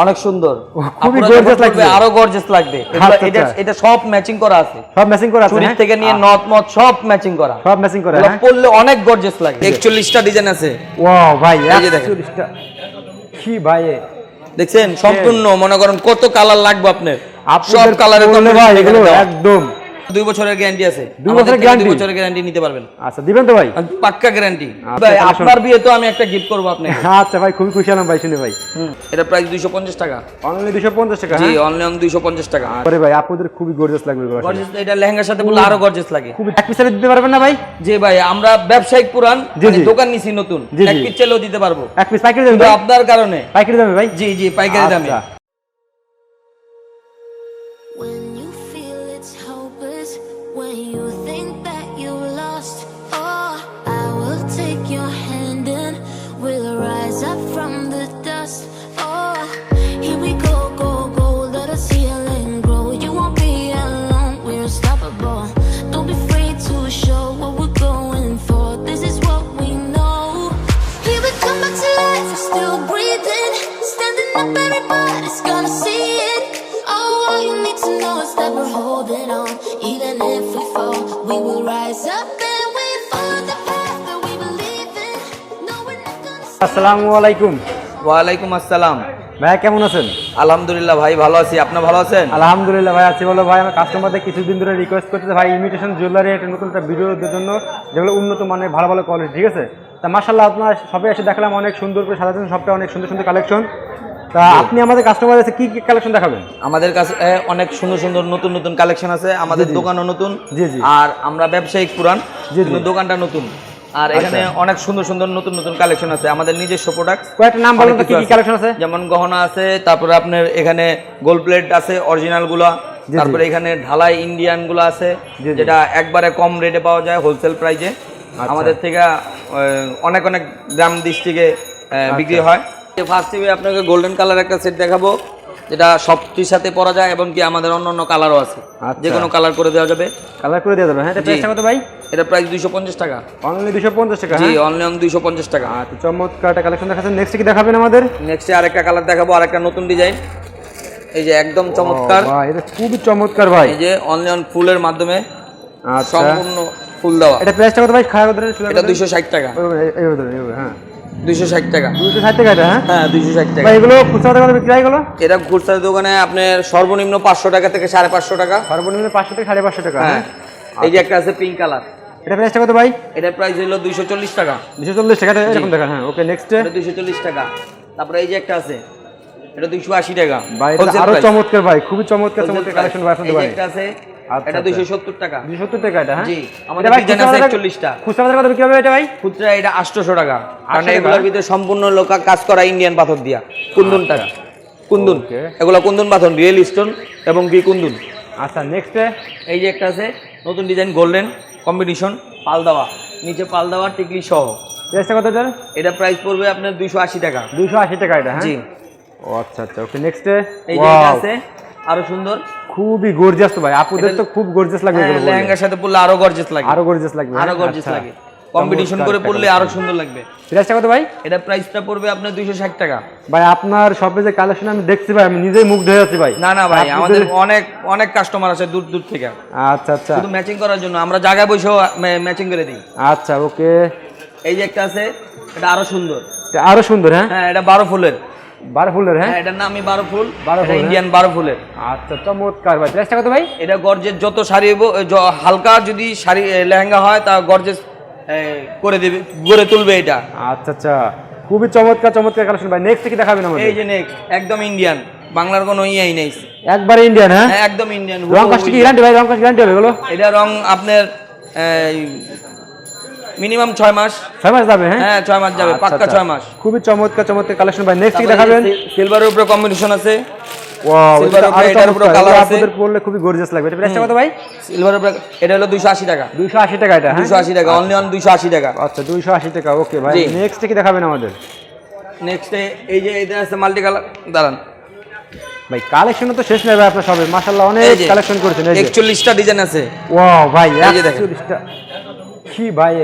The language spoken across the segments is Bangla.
অনেক সুন্দর। খুবই গর্জিয়াস লাগবে। আরও গর্জিয়াস লাগবে। আচ্ছা, এটা আচ্ছা। এটা সব ম্যাচিং করা আছে। সব ম্যাচিং করা আছে চুরি হ্যাঁ? থেকে নিয়ে নথ মত সব ম্যাচিং করা। সব ম্যাচিং করা হ্যাঁ? পরলে অনেক গর্জিয়াস লাগে 41টা ডিজাইন আছে। ওয়াও ভাই এই 41টা কি ভাই দেখছেন? সম্পূর্ণ মনে করেন কত কালার লাগবে আপনার। সব কালার কালারের ভাই এগুলো একদম। দুই বছরের গ্যারান্টি আছে। দুই বছরের guarantee? দুই বছরের গ্যারান্টি নিতে পারবেন। আচ্ছা দিবেন তো ভাই? পাক্কা গ্যারান্টি আচ্ছা, ভাই আপনার বিয়ে তো আমি একটা গিফট করব আপনাকে। আচ্ছা ভাই খুবই খুশি হলাম ভাই শুনে ভাই। এটা প্রাইস দুইশো পঞ্চাশ টাকা। অনলি দুশো পঞ্চাশ টাকা জি অনলি অন দুইশো পঞ্চাশ টাকা। আরে ভাই আপনাদের খুবই গর্জিয়াস লাগবে গর্জিয়াস এটা লেহেঙ্গার সাথে বললে আরও গর্জিয়াস লাগে। খুবই এক পিসে দিতে পারবেন না ভাই? জি ভাই আমরা ব্যবসায়িক পুরান মানে দোকান নিছি নতুন। এক জি। পিস চাইলেও দিতে পারব। এক পিস পাইকারি ভাই? আপনার কারণে। পাইকারি দামে ভাই? জি জি পাইকারি দামে। আসসালামু আলাইকুম। ওয়ালাইকুম আসসালাম। ভাই কেমন আছেন? আলহামদুলিল্লাহ ভাই ভালো আছি। আপনি ভালো আছেন? আলহামদুলিল্লাহ ভাই আছি বলো ভাই আমার কাস্টমারদের কিছুদিন ধরে রিকোয়েস্ট করতেছে ভাই ইমিটেশন জুয়েলারি একটা নতুন একটা ভিডিও দেওয়ার জন্য যেগুলো উন্নত মানের ভালো ভালো কোয়ালিটি ঠিক আছে? তা মার্শাল্লাহ আপনার সবে এসে দেখলাম অনেক সুন্দর করে সাজাচ্ছেন সবটা অনেক সুন্দর সুন্দর কালেকশন তা আপনি আমাদের কাস্টমার কাছে কি কি কালেকশন দেখাবেন? আমাদের কাছে অনেক সুন্দর সুন্দর নতুন নতুন কালেকশন আছে। আমাদের। দোকানও নতুন। জি, জি। আর আমরা ব্যবসায়িক পুরান। দোকানটা নতুন। আর এখানে অনেক সুন্দর সুন্দর নতুন নতুন কালেকশন আছে। আমাদের নিজস্ব প্রোডাক্ট কয়েকটা নাম বলুন কি কি কালেকশন আছে। যেমন গহনা আছে তারপরে আপনার এখানে গোল্ড প্লেট আছে অরিজিনালগুলা। তারপরে এখানে ঢালাই ইন্ডিয়ানগুলো আছে। যেটা একবারে কম রেটে পাওয়া যায় হোলসেল প্রাইজে আমাদের থেকে অনেক অনেক গ্রাম দৃষ্টিকে বিক্রি হয়। ফার্স্ট টিভি আপনাকে গোল্ডেন কালার একটা সেট দেখাবো। যেটা সবটির সাথে পরা যায় এবং কি আমাদের অন্য অন্য কালারও আছে। আচ্ছা। যে কোনো কালার করে দেওয়া যাবে। কালার করে দেওয়া যাবে হ্যাঁ এটা জি। প্রাইসটা কত ভাই? এটা প্রাইস দুইশো পঞ্চাশ টাকা। অনলি দুশো পঞ্চাশ টাকা জি অনলি অন দুইশো পঞ্চাশ টাকা। আচ্ছা চমৎকার একটা কালেকশন দেখাচ্ছেন। নেক্সট কি দেখাবেন আমাদের? নেক্সটে আরেকটা কালার দেখাবো আরেকটা নতুন ডিজাইন এই যে একদম চমৎকার। এটা খুবই চমৎকার ভাই। এই যে অনলি অন ফুলের মাধ্যমে আচ্ছা। সম্পূর্ণ ফুল দেওয়া। এটা প্রাইসটা কত ভাই? ধরে এটা দুইশো ষাট টাকা। এইভাবে এইভাবে হ্যাঁ। দুইশো ষাট টাকা। দুশো ষাট টাকা এটা হ্যাঁ? হ্যাঁ দুইশো ষাট টাকা। এগুলো খুচরা টাকা বিক্রি হয় এগুলো? এটা খুচরা দোকানে আপনার সর্বনিম্ন পাঁচশো টাকা থেকে সাড়ে পাঁচশো টাকা। সর্বনিম্ন পাঁচশো থেকে সাড়ে পাঁচশো টাকা হ্যাঁ। হ্যাঁ? এই যে একটা আছে পিঙ্ক কালার এটা প্রাইসটা কত ভাই? এটার প্রাইস হলো দুইশো চল্লিশ টাকা। দুশো চল্লিশ টাকা এটা এরকম দেখা হ্যাঁ ওকে নেক্সট দুইশো চল্লিশ টাকা। তারপরে এই যে একটা আছে এটা দুইশো আশি টাকা। ভাই এটা আরও চমৎকার ভাই খুবই চমৎকার চমৎকার কালেকশন ভাই একটা আছে এটা আচ্ছা। টাকা। টাকা এটা হ্যাঁ? জি, আমাদের ডিজাইন আছে 41 টা। খুচরা বাজার কত বিক্রি এটা ভাই? খুচরা এটা আটশোশো টাকা। কারণ এগুলোর ভিতরে সম্পূর্ণ লোকা কাজ করা ইন্ডিয়ান পাথর দিয়া। কুন্দুন টাকা কুন্দুন। এগুলো কুন্দুন পাথর রিয়েল স্টোন এবং কি কুন্দুন। আচ্ছা নেক্সট এই যে একটা আছে নতুন ডিজাইন গোল্ডেন কম্বিনেশন পাল দেওয়া। নিচে পাল দেওয়া টিকলি সহ। প্রাইসটা কত এটা প্রাইস পড়বে আপনার দুইশো আশি টাকা। দুশো আশি টাকা এটা হ্যাঁ? জি। ও আচ্ছা আচ্ছা ওকে নেক্সট এই যে আছে আরও সুন্দর। খুবই গর্জিয়াস ভাই। আপুদের তো খুব গর্জিয়াস লাগবে হ্যাঁ। লেহেঙ্গার সাথে আরও লাগে। আরও গর্জিয়াস লাগবে। আরও? আচ্ছা। লাগে। কম্পিটিশন করে পড়লে আরও সুন্দর লাগবে। প্রাইসটা কত ভাই? এটা প্রাইসটা পড়বে আপনার দুইশো ষাট টাকা। ভাই আপনার শপে যে কালেকশন আমি দেখছি ভাই আমি নিজেই মুগ্ধ হয়ে যাচ্ছি ভাই। না না ভাই আমাদের অনেক অনেক কাস্টমার আছে দূর দূর থেকে। আচ্ছা আচ্ছা। শুধু ম্যাচিং করার জন্য। আমরা জায়গায় বসেও ম্যাচিং করে দিই। আচ্ছা ওকে। এই যে একটা আছে এটা আরও সুন্দর। আরও সুন্দর হ্যাঁ? হ্যাঁ এটা বারো ফুলের। বারো ফুলের হ্যাঁ? হ্যাঁ এটার নামই বারো ফুল। বারো এটা ফুল। ইন্ডিয়ান বারো ফুলের। আচ্ছা চমৎকার ভাই। প্রাইসটা কত ভাই? এটা গর্জের যত শাড়ি হালকা যদি শাড়ি লেহেঙ্গা হয় তা গর্জেস করে দেবে গড়ে তুলবে এটা। আচ্ছা আচ্ছা। খুবই চমৎকার চমৎকার কালেকশন ভাই। নেক্সট কি দেখাবেন আমাদের? এই যে নেক্সট একদম ইন্ডিয়ান বাংলার কোনো ইয়েই নেই। একবারে ইন্ডিয়ান হ্যাঁ? একদম ইন্ডিয়ান রং কাজ কি গ্যারান্টি ভাই? রং কাজ গ্যারান্টি হবে এগুলো এটা রং আপনার মিনিমাম ছয় মাস। ছয় মাস যাবে হ্যাঁ? হ্যাঁ ছয় মাস যাবে আচ্ছা, পাক্কা আচ্ছা। ছয় মাস। খুবই চমৎকার চমৎকার কালেকশন ভাই। নেক্সট কি দেখাবেন? সিলভারের উপরে কম্বিনেশন আছে। ওয়াও উপরে এটার উপরে এগুলো আছে। আপনাদের খুবই গর্জিয়াস লাগবে। এটা প্রাইসটা কত ভাই? সিলভারের উপরে এটা হলো দুইশো আশি টাকা। 280 টাকা এটা হ্যাঁ? দুইশো আশি টাকা অনলি অন দুইশো আশি টাকা। আচ্ছা 280 টাকা ওকে ভাই। নেক্সট কি দেখাবেন আমাদের? নেক্সট এই যে এটা আছে মাল্টি কালার দাঁড়ান। ভাই কালেকশন তো শেষ নেই ভাই আপনার সবে। মাশাআল্লাহ অনেক কালেকশন করেছেন এই যে। একচল্লিশটা ডিজাইন আছে। ওয়াও ভাই এই যে দেখেন। 41 টা কি ভাই?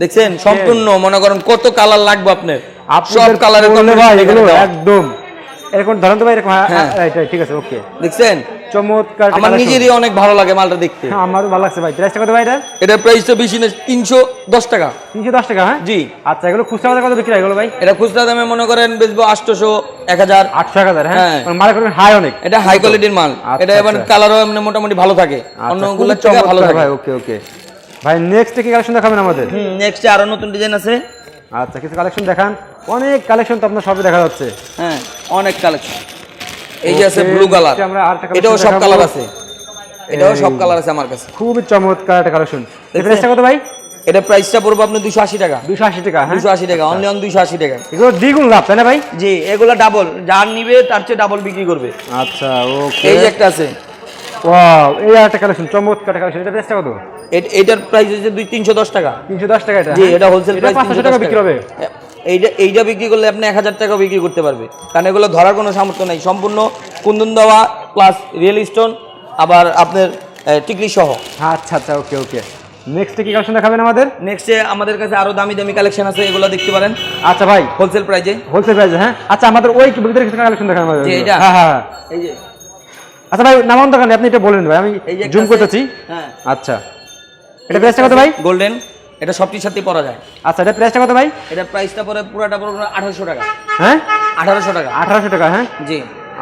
দেখছেন? সম্পূর্ণ মনে করেন কত কালার লাগবে আপনার। সব কালারের একদম। এরকম ধরেন তো ভাই এরকম হ্যাঁ, হ্যাঁ। হ্যাঁ, ঠিক আছে ওকে। দেখছেন? চমৎকার আমার নিজেরই অনেক ভালো লাগে মালটা দেখতে। আমারও ভালো লাগছে ভাই। প্রাইসটা কত ভাই এটা? এটার প্রাইসটা বেশি না তিনশো দশ টাকা। তিনশো দশ টাকা হ্যাঁ? জি। আচ্ছা এগুলো খুচরা কত বিক্রি এগুলো ভাই? এটা খুচরা দামে মনে করেন বেচবো আটশোশো এক হাজার। আটশো এক হাজার হ্যাঁ? মাল করবেন হাই অনেক। এটা হাই কোয়ালিটির মাল। আচ্ছা, এটা এবার আচ্ছা। কালারও এমনি মোটামুটি ভালো থাকে। আচ্ছা, অন্যগুলোর ভালো থাকে। ভাই ওকে ওকে। ভাই নেক্সট কি কালেকশন দেখাবেন আমাদের? হুম নেক্সটে আরও নতুন ডিজাইন আছে। আচ্ছা কিছু কালেকশন দেখান। অনেক কালেকশন তো আপনার সবই দেখা যাচ্ছে। হ্যাঁ অনেক কালেকশন এই যে আছে ব্লু কালার এটাও সব কালার আছে। এটাও সব কালার আছে আমার কাছে। খুবই চমৎকার একটা কালেকশন দেখছেন? প্রাইসটা কত ভাই? এটা প্রাইসটা পড়ব আপনি দুশো আশি টাকা। দুশো আশি টাকা হ্যাঁ? দুশো আশি টাকা অনলি অন দুশো আশি টাকা। এগুলো দ্বিগুণ লাভ তাই না ভাই? জি এগুলো ডাবল যার নিবে তার চেয়ে ডাবল বিক্রি করবে। আচ্ছা ওকে এই যে একটা আছে। ওয়াও এই একটা কালেকশন চমৎকার একটা কালেকশন এটা প্রাইসটা কত? এ- এইটার প্রাইস হচ্ছে দুই তিনশো দশ টাকা। তিনশো দশ টাকা এটা জি হ্যাঁ? এটা হোলসেল প্রাইস পাঁচশো টাকা বিক্রি হবে। এইটা এইটা বিক্রি করলে আপনি এক হাজার টাকা বিক্রি করতে পারবে। কারণ এগুলো ধরার কোনো সামর্থ্য নাই। সম্পূর্ণ কুন্দন দেওয়া প্লাস রিয়েল স্টোন আবার আপনার টিকলি সহ। আচ্ছা আচ্ছা ওকে ওকে। নেক্সট কি কালেকশন দেখাবেন আমাদের? নেক্সটে আমাদের কাছে আরও দামি দামি কালেকশন আছে এগুলো দেখতে পারেন। আচ্ছা ভাই। হোলসেল প্রাইজে হোলসেল প্রাইস হ্যাঁ? আচ্ছা আমাদের ওই ভিতরে কিছু কালেকশন দেখান আমাদের। হ্যাঁ হ্যাঁ হ্যাঁ। এই যে। আচ্ছা ভাই নামান দোকান আপনি এটা বলেন ভাই আমি জুম। করতেছি। হ্যাঁ। আচ্ছা। এটা প্রাইসটা কত ভাই? গোল্ডেন এটা সবটির সাথেই পরা যায়। আচ্ছা এটা প্রাইসটা কত ভাই? এটা প্রাইসটা পরে পুরাটা পুরো আঠারোশো টাকা। হ্যাঁ? আঠারোশো টাকা। আঠারোশো টাকা হ্যাঁ? জি।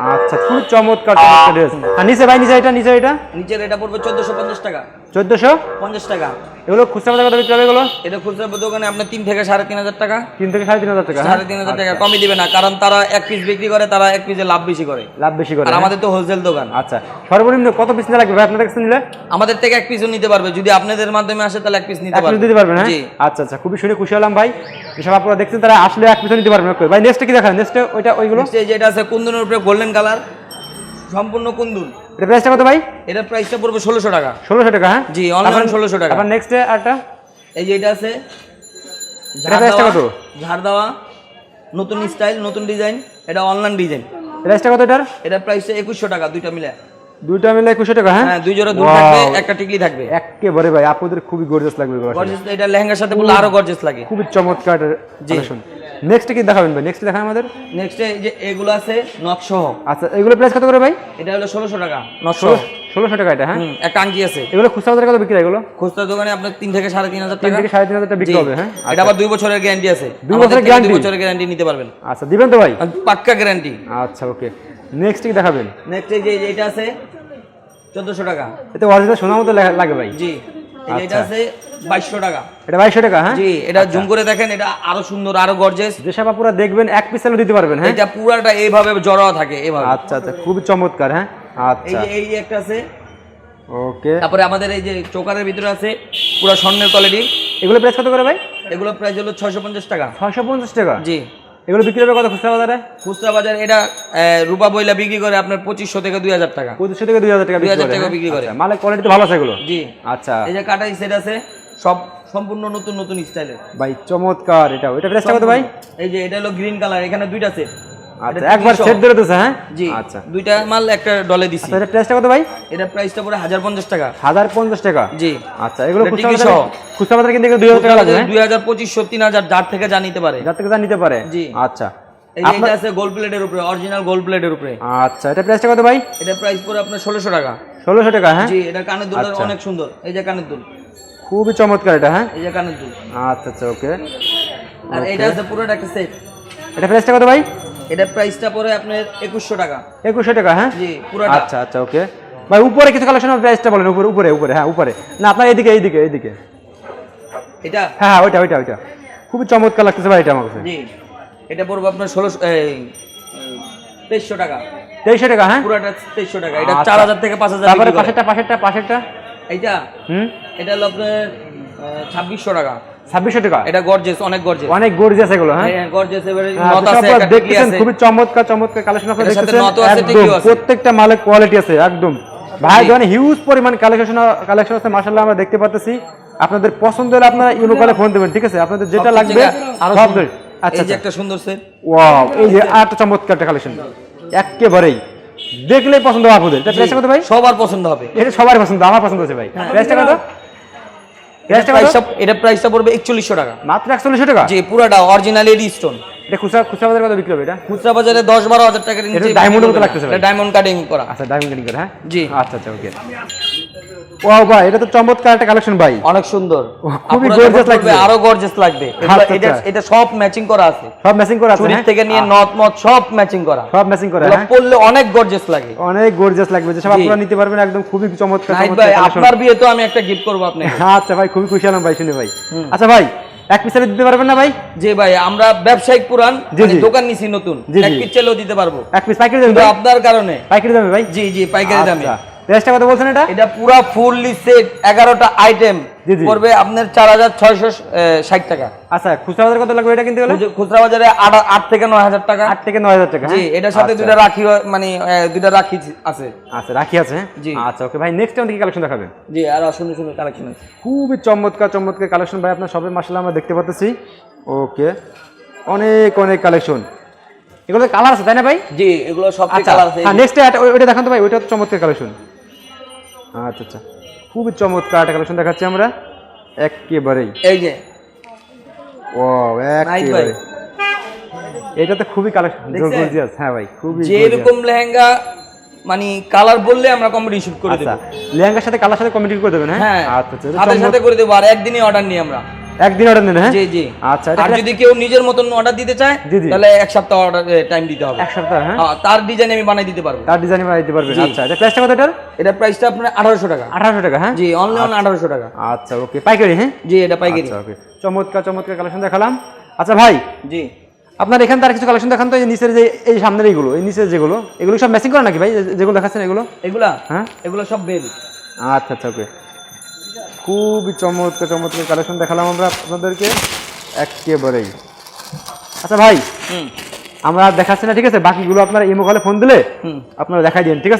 আচ্ছা খুব চমৎকার চমৎকার ড্রেস আর নিচে ভাই নিচে এটা নিচে এটা? নিচের এটা পড়বে চোদ্দশো পঞ্চাশ টাকা। চোদ্দোশো? পঞ্চাশ টাকা। এগুলো খুচরা বাজার কত বিক্রি হবে এগুলো? এটা খুচরা দোকানে আপনার তিন থেকে সাড়ে তিন হাজার টাকা। তিন থেকে সাড়ে তিন হাজার টাকা হ্যাঁ? সাড়ে তিন হাজার টাকা কমই দিবে না কারণ তারা এক পিস বিক্রি করে তারা এক পিসে লাভ বেশি করে। লাভ বেশি করে আর হ্যাঁ? আমাদের তো হোলসেল দোকান। আচ্ছা সর্বনিম্ন কত পিস নিতে লাগবে ভাই আপনাদের কাছে নিলে? আমাদের থেকে এক পিসও নিতে পারবে যদি আপনাদের মাধ্যমে আসে তাহলে এক পিস নিতে এক পিস পারবে। দিতে পারবেন হ্যাঁ? আচ্ছা আচ্ছা খুবই শুনে খুশি হলাম ভাই। যেসব আপনারা দেখছেন তারা আসলে এক পিসও নিতে পারবেন Okay, ভাই নেক্সট কি দেখান নেক্সট ওইটা ওইগুলো? এই যেটা আছে কুন্দনের উপরে গোল্ডেন কালার সম্পূর্ণ কুন্দুল। এটা প্রাইসটা কত ভাই? এটার প্রাইসটা পড়বে ষোলোশো টাকা। ষোলোশো টাকা হ্যাঁ? জি অনলাইন ষোলোশো টাকা। আবার নেক্সট আরটা? এই যে এটা আছে এটা প্রাইসটা দেওয়া কত? ঝাড় দেওয়া নতুন স্টাইল নতুন ডিজাইন এটা অনলাইন ডিজাইন প্রাইসটা কত এটার? এটার প্রাইসটা একুশশো টাকা দুইটা মিলে। দুইটা মিলে একুশশো টাকা হ্যাঁ? হ্যাঁ দুই জোড়া দুল থাকবে একটা টিকলি থাকবে। একেবারে ভাই আপনাদের খুবই গর্জিয়াস লাগবে এগুলো এটা লেহেঙ্গার সাথে বললে আরও গর্জেস লাগে। খুবই চমৎকার জি। নেক্সট কি দেখাবেন ভাই? নেক্সট দেখান আমাদের? নেক্সট যে এগুলো আছে নকশ আচ্ছা এগুলো প্রাইস কত করে ভাই? এটা হলো ষোলোশো টাকা নকশ ষোলোশো টাকা এটা হ্যাঁ? একটা আংটি আছে। এগুলো খুচরা বাজারে কত বিক্রি হয় এগুলো? খুচরা দোকানে আপনার তিন থেকে সাড়ে তিন হাজার টাকা। থেকে সাড়ে তিন হাজার টাকা বিক্রি হবে হ্যাঁ? এটা আবার দুই বছরের গ্যারান্টি আছে। দুই বছরের থেকে দুই বছরের গ্যারান্টি নিতে পারবেন। আচ্ছা দিবেন তো ভাই? পাক্কা গ্যারান্টি আচ্ছা ওকে নেক্সট কি দেখাবেন? নেক্সট এই যে এই এটা আছে চোদ্দশো টাকা। এতে অরিজিনাল সোনার মতো লাগে ভাই। জি এই এটা আচ্ছা। আছে বাইশশো টাকা। এটা বাইশশো টাকা হ্যাঁ? জি এটা জুম করে দেখেন এটা আরও সুন্দর আরও গর্জেস যেসব আপুরা দেখবেন এক পিসেলও দিতে পারবেন হ্যাঁ? এটা পুরাটা এইভাবে জড়া থাকে এভাবে আচ্ছা আচ্ছা খুবই চমৎকার হ্যাঁ? এই আচ্ছা। যে এই একটা আছে। ওকে। তারপরে আমাদের এই যে চোকারের ভিতরে আছে পুরো স্বর্ণের কোয়ালিটি এগুলো প্রাইস কত করে ভাই? এগুলো প্রাইস হলো ছয়শো পঞ্চাশ টাকা। ছয়শো পঞ্চাশ টাকা? জি। এগুলো বিক্রি হবে কত খুচরা বাজারে? খুচরা বাজার এটা রূপা বইলা বিক্রি করে আপনার পঁচিশশো থেকে দুই হাজার টাকা। পঁচিশশো থেকে দুই হাজার টাকা 2000 করে টাকা হ্যাঁ? বিক্রি করে। মানে মালের কোয়ালিটি তো ভালো আছে এগুলো? জি। আচ্ছা। এই যে কাটাই সেট আছে সব সম্পূর্ণ নতুন নতুন স্টাইলের ভাই চমৎকার এটা এটা প্রাইসটা কত ভাই? এই যে এটা হলো গ্রিন কালার এখানে দুইটা সেট আচ্ছা একবার সেট ধরে দিতেছে হ্যাঁ? জি আচ্ছা। দুইটা মাল একটা ডলে দিছি। আচ্ছা এটা প্রাইসটা কত ভাই? এটা প্রাইসটা পড়ে হাজার পঞ্চাশ টাকা। হাজার পঞ্চাশ টাকা? জি। আচ্ছা এগুলো খুচরা বাজারে খুচরা বাজারে কিনতে গেলে দুই হাজার টাকা হ্যাঁ? পঁচিশশো তিন হাজার যার থেকে যা নিতে পারে। যার থেকে যা নিতে পারে। জি। আচ্ছা। এই যে এটা আছে গোল্ড প্লেটের উপরে অরিজিনাল গোল্ড প্লেটের উপরে। আচ্ছা এটা প্রাইসটা কত ভাই? এটা প্রাইস পড়ে আপনার ষোলোশো টাকা। ষোলোশো টাকা হ্যাঁ? জি এটা কানের দুল আচ্ছা। অনেক সুন্দর। এই যে কানের দুল। খুবই চমৎকার এটা হ্যাঁ? এই যে কানের দুল। আচ্ছা আচ্ছা ওকে। আর এটা আছে পুরোটা একটা সেট এটা প্রাইসটা কত ভাই? এটা প্রাইসটা পড়ে আপনার একুশশো টাকা। একুশশো টাকা হ্যাঁ? জি পুরোটা। আচ্ছা আচ্ছা ওকে ভাই উপরে কিছু কালেকশন প্রাইসটা বলেন উপরে উপরে উপরে হ্যাঁ উপরে। না আপনার এইদিকে এইদিকে এইদিকে। এটা? হ্যাঁ হ্যাঁ ওইটা ওইটা ওইটা। খুবই চমৎকার লাগতেছে ভাই এটা আমার কাছে। জি। এটা পড়বে আপনার ষোলোশো এই তেইশশো টাকা। তেইশশো টাকা হ্যাঁ? পুরোটা তেইশশো টাকা। এটা আচ্ছা। চার হাজার থেকে পাঁচ হাজার তারপরে বিক্রি করে। পাশেরটা পাশেরটা পাশেরটা? এইটা? হুম? এটা হলো আপনার ছাব্বিশশো টাকা। ছাব্বিশশো টাকা? এটা গর্জেস অনেক গর্জেস অনেক গর্জিয়াস এগুলো হ্যাঁ? হ্যাঁ গর্জেস এবারে হ্যাঁ, একটা দেখতেছেন খুবই চমৎকার চমৎকার কালেকশন আপনারা দেখতেছেন। একদম প্রত্যেকটা মালের কোয়ালিটি আছে একদম। ভাই হিউজ পরিমাণ কালেকশন কালেকশন আছে মাশাআল্লাহ আমরা দেখতে পাচ্ছি আপনাদের পছন্দ হলে আপনারা ইউনো কলে ফোন দেবেন ঠিক আছে? আপনাদের যেটা লাগবে আরও সব। আচ্ছা এই যে আচ্ছা। একটা সুন্দর সেট ওয়াও এই যে আরেকটা চমৎকার একটা কালেকশন একেবারেই। দেখলেই পছন্দ হবে আপনাদের। এটা প্রাইসটা কত ভাই? সবার পছন্দ হবে। এটা সবার পছন্দ আমার পছন্দ আছে ভাই। হ্যাঁ। প্রাইসটা কত? এটা প্রাইসটা এটা প্রাইসটা পড়বে টাকা। মাত্র টাকা? জি পুরাটা অরিজিনাল এর স্টোন এটা খুচরা খুচরা বাজারে কত বিক্রি হবে এটা? খুচরা বাজারে টাকার নিচে এটা মতো লাগতেছে। ডায়মন্ড কাটিং করা। আচ্ছা ডায়মন্ড কাটিং করা হ্যাঁ? জি। আচ্ছা আচ্ছা ওকে ও ভাই এটা তো চমৎকার একটা কালেকশন ভাই। অনেক সুন্দর। খুবই লাগছে। করবে, আরও গর্জিয়াস লাগবে। এটা। এটা সব ম্যাচিং করা আছে। সব ম্যাচিং করা আছে হ্যাঁ? থেকে নিয়ে নথ মত সব ম্যাচিং করা। সব ম্যাচিং করা হ্যাঁ? পরলে অনেক গর্জিয়াস লাগে। অনেক গর্জিয়াস লাগবে যে সব আপনারা নিতে পারবেন একদম খুবই চমৎকার ভাই আপনার বিয়ে তো আমি একটা গিফট করব আপনাকে। আচ্ছা ভাই খুবই খুশি হলাম ভাই শুনে ভাই। আচ্ছা ভাই এক পিসারে দিতে পারবেন না ভাই? যে ভাই আমরা ব্যবসায়িক পুরান জি, মানে দোকান নিছি নতুন। জি, এক পিস চাইলেও দিতে পারব। এক পিস পাইকারি ভাই? আপনার কারণে। পাইকারি দামে ভাই? জি জি পাইকারি দামে। আচ্ছা। প্রাইসটা কত বলছেন এটা? এটা পুরা ফুললি সেট এগারোটা আইটেম জি, জি। পড়বে আপনার চার হাজার ছয়শো ষাট টাকা। আচ্ছা খুচরা বাজারে কত লাগবে এটা কিনতে খুচরা- বাজারে আট থেকে নয় হাজার টাকা। আট থেকে নয় হাজার টাকা জি হ্যাঁ? এটার সাথে আচ্ছা। দুইটা রাখি মানে দুইটা রাখি আছে। আচ্ছা রাখি আছে হ্যাঁ? জি। আচ্ছা ওকে ভাই নেক্সট টাইম কি কালেকশন দেখাবেন। জি আর সুন্দর সুন্দর কালেকশন আছে। খুবই চমৎকার চমৎকার কালেকশন ভাই আপনার সবে মাসাল্লাহ আমরা দেখতে পাচ্ছি ওকে অনেক অনেক কালেকশন এগুলো কালার আছে তাই না ভাই? জি এগুলো সব আচ্ছা কালার আছে। হ্যাঁ নেক্সট ওইটা দেখান তো ভাই ওইটা চমৎকার কালেকশন আচ্ছা আচ্ছা। খুবই চমৎকার একটা কালেকশন দেখাচ্ছি আমরা। একেবারেই। এই যে। ও একেবারে। এটা তো খুবই কালেকশন গর্জিয়াস হ্যাঁ ভাই খুবই যেরকম লেহেঙ্গা মানে কালার বললে আমরা কম্পিটিশন করে দেব দেবো। লেহেঙ্গার সাথে কালার সাথে কমিটি করে দেবেন হ্যাঁ? হ্যাঁ আচ্ছা আচ্ছা সাথে করে দেবো আর একদিনই অর্ডার নিই আমরা। একদিন অর্ডার নেন হ্যাঁ? জি জি। আচ্ছা আর যদি কেউ নিজের মতন অর্ডার দিতে চায়। তাহলে এক সপ্তাহ অর্ডার টাইম দিতে হবে। এক সপ্তাহ হ্যাঁ? হ্যাঁ তার ডিজাইন আমি বানাই দিতে পারব। তার ডিজাইন বানিয়ে দিতে পারবেন। আচ্ছা এটা প্রাইসটা কত এটার? এটা প্রাইসটা আপনার আঠারোশো টাকা। আঠারোশো টাকা হ্যাঁ? জি অনলি অন আঠারোশো টাকা। আচ্ছা ওকে। পাইকারি হ্যাঁ? জি এটা পাইকারি। আচ্ছা ওকে। চমৎকার চমৎকার কালেকশন দেখালাম। আচ্ছা ভাই জি। আপনার এখান তার কিছু কালেকশন দেখান তো এই নিচের যে এই সামনের এইগুলো এই নিচের যেগুলো। এগুলো সব ম্যাচিং করে নাকি ভাই? যেগুলো দেখাচ্ছেন এগুলো? এগুলা? হ্যাঁ? এগুলো সব বেল। আচ্ছা আচ্ছা ওকে। খুবই চমৎকার চমৎকার কালেকশন দেখালাম আমরা আপনাদেরকে। একেবারেই। আচ্ছা ভাই আমরা দেখাচ্ছি না ঠিক আছে? বাকিগুলো আপনারা ইমো কলে ফোন দিলে আপনারা দেখাই দিন ঠিক আছে?